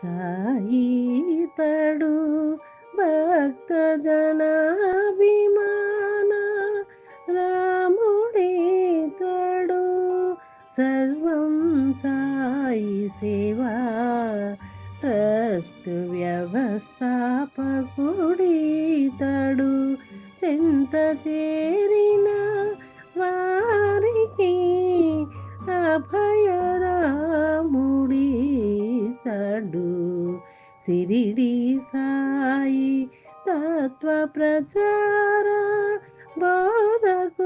సాయితడు భక్త జనాభిమాన రాముడితడు సర్వం సాయి సేవా ట్రస్ట్ వ్యవస్థాపకుడీతడు చింత చేరిన వారికి అభయ సిరిడి సాయి తత్వ ప్రచార బోధకుడితడు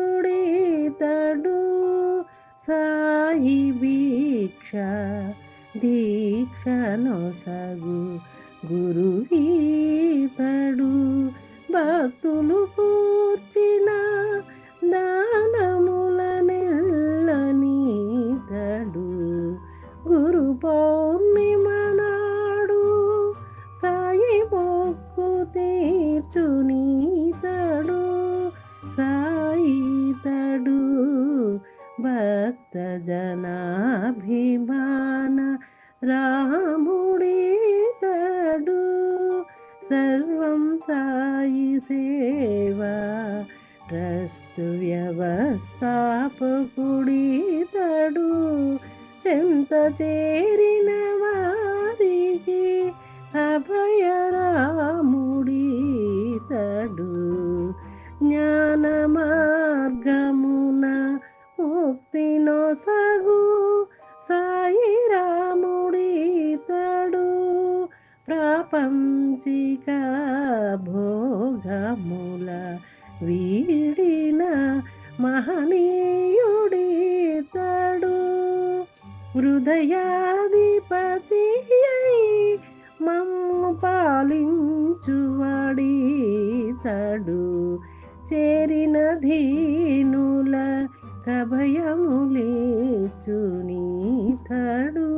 సాయి వీక్ష దీక్షను సగు గురువీతడు భక్తులు తీర్చునీతడు సాయితడు భక్త జనాభిమాన రాముడితడు సర్వం సాయి సేవా ట్రస్ట్ వ్యవస్థాపకుడితడు చెంత చేరిన ముక్తినో నొసగు సాయి రాముడితడు ప్రాపంచిక భోగముల వీడిన మహనీయుడితడు హృదయాధిపతి అయి మమ్ము పాలించువాడితడు చేరిన ధీనుల భయము లేచుని తడు.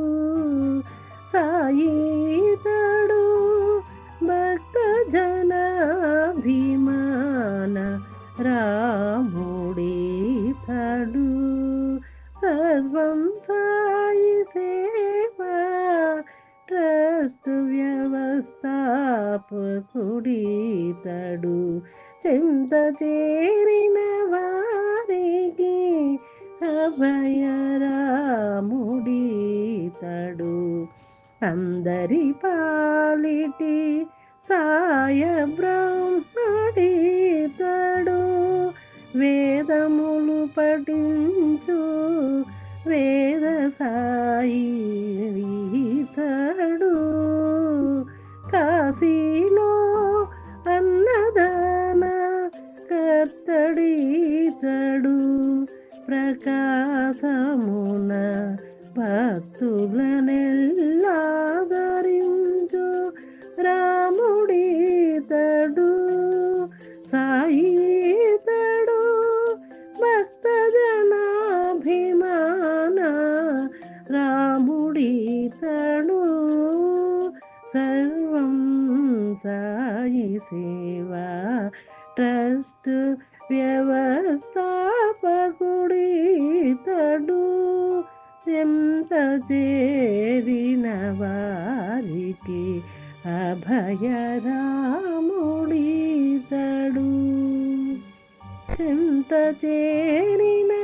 సాయి తడు భక్త జనాభిమాన రాముడితడు సర్వం సాయి సేవ ట్రస్ట్ వ్యవస్థాపకుడితడు చెంత చేరిన వారికి అభయరాముడితడు అందరి పాలిటి సాయ బ్రహ్మడితడు వేదములు పఠించు వేద సాయి ప్రకాశమున భక్తులనెల్లాదరించు రాముడితడు సాయితడు భక్త జనాభిమాన రాముడితడు సర్వం సాయి సేవా ట్రస్ట్ వ్యవస్థాపకుడితడు ఎంత చేరిన వారికి అభయరాముడితడు చింత చేరిన